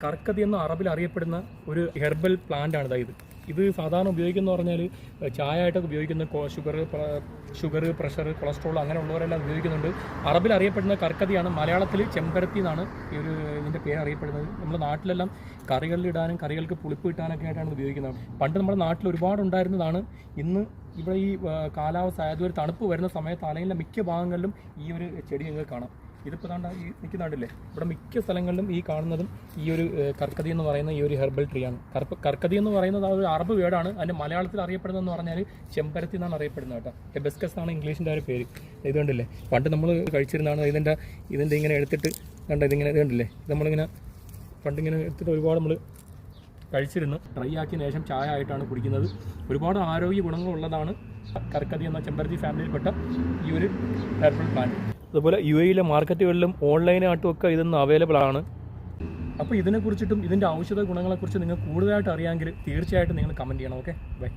കർക്കതി എന്ന അറബിൽ അറിയപ്പെടുന്ന ഒരു ഹെർബൽ പ്ലാന്റ് ആണ് ഇത്. ഇത് സാധാരണ ഉപയോഗിക്കുന്ന പറഞ്ഞാൽ ചായ ആയിട്ടൊക്കെ ഉപയോഗിക്കുന്ന ഷുഗർ ഷുഗർ പ്രഷർ കൊളസ്ട്രോൾ അങ്ങനെ ഉള്ളവരെല്ലാം ഉപയോഗിക്കുന്നുണ്ട്. അറബിൽ അറിയപ്പെടുന്ന കർക്കതിയാണ് മലയാളത്തിൽ ചെമ്പരത്തി എന്നാണ് ഈ ഒരു ഇതിന്റെ പേര് അറിയപ്പെടുന്നത്. നമ്മുടെ നാട്ടിലെല്ലാം കറികളിൽ ഇടാനും കറികൾക്ക് പുളിപ്പ് കിട്ടാനൊക്കെ ആയിട്ടാണ് ഉപയോഗിക്കുന്നത്. പണ്ട് നമ്മുടെ നാട്ടിൽ ഒരുപാട് ഉണ്ടായിരുന്നതാണ്. ഇന്ന് ഇവിടെ ഈ കാലാവസ്ഥ ആയത് ഒരു തണുപ്പ് വരുന്ന സമയത്ത് അല്ലെങ്കിൽ മിക്ക ഭാഗങ്ങളിലും ഈ ഒരു ചെടി നിങ്ങൾക്ക് കാണാം. ഇതിപ്പോൾ താണ്ട ഈ നിൽക്കുന്നുണ്ടല്ലേ ഇവിടെ മിക്ക സ്ഥലങ്ങളിലും ഈ കാണുന്നതും ഈ ഒരു കർക്കതി എന്ന് പറയുന്ന ഈ ഒരു ഹെർബൽ ട്രീ ആണ്. കർപ്പ കർക്കതി എന്ന് പറയുന്നത് ആ ഒരു അറബ് വേർഡാണ് അതിന്റെ മലയാളത്തിൽ അറിയപ്പെടുന്നതെന്ന് പറഞ്ഞാൽ ചെമ്പരത്തി എന്നാണ് അറിയപ്പെടുന്നത് കേട്ടോ. ഹെബസ്കസ് എന്നാണ് ഇംഗ്ലീഷിന്റെ ഒരു പേര്. ഇത് കണ്ടില്ലേ? പണ്ട് നമ്മൾ കഴിച്ചിരുന്നതാണ് ഇതിന്റെ ഇതിന്റെ ഇങ്ങനെ എടുത്തിട്ട് കണ്ട ഇതിങ്ങനെ ഇത് കണ്ടില്ലേ? ഇത് നമ്മളിങ്ങനെ പണ്ടിങ്ങനെ എടുത്തിട്ട് ഒരുപാട് നമ്മൾ കഴിച്ചിരുന്നു. ഡ്രൈ ആക്കിയ ശേഷം ചായ ആയിട്ടാണ് കുടിക്കുന്നത്. ഒരുപാട് ആരോഗ്യ ഗുണങ്ങളുള്ളതാണ് കർക്കതി എന്ന ചെമ്പരത്തി ഫാമിലിയിൽപ്പെട്ട ഈ ഒരു ഹെർബൽ പ്ലാന്റ് അതുപോലെ യു എയിലെ മാർക്കറ്റുകളിലും ഓൺലൈനായിട്ടും ഒക്കെ ഇതൊന്ന് അവൈലബിൾ ആണ്. അപ്പോൾ ഇതിനെക്കുറിച്ചിട്ടും ഇതിന്റെ ഔഷധ ഗുണങ്ങളെക്കുറിച്ച് നിങ്ങൾ കൂടുതലായിട്ട് അറിയാമെങ്കിൽ തീർച്ചയായിട്ടും നിങ്ങൾ കമന്റ് ചെയ്യണം ഓക്കെ ബൈ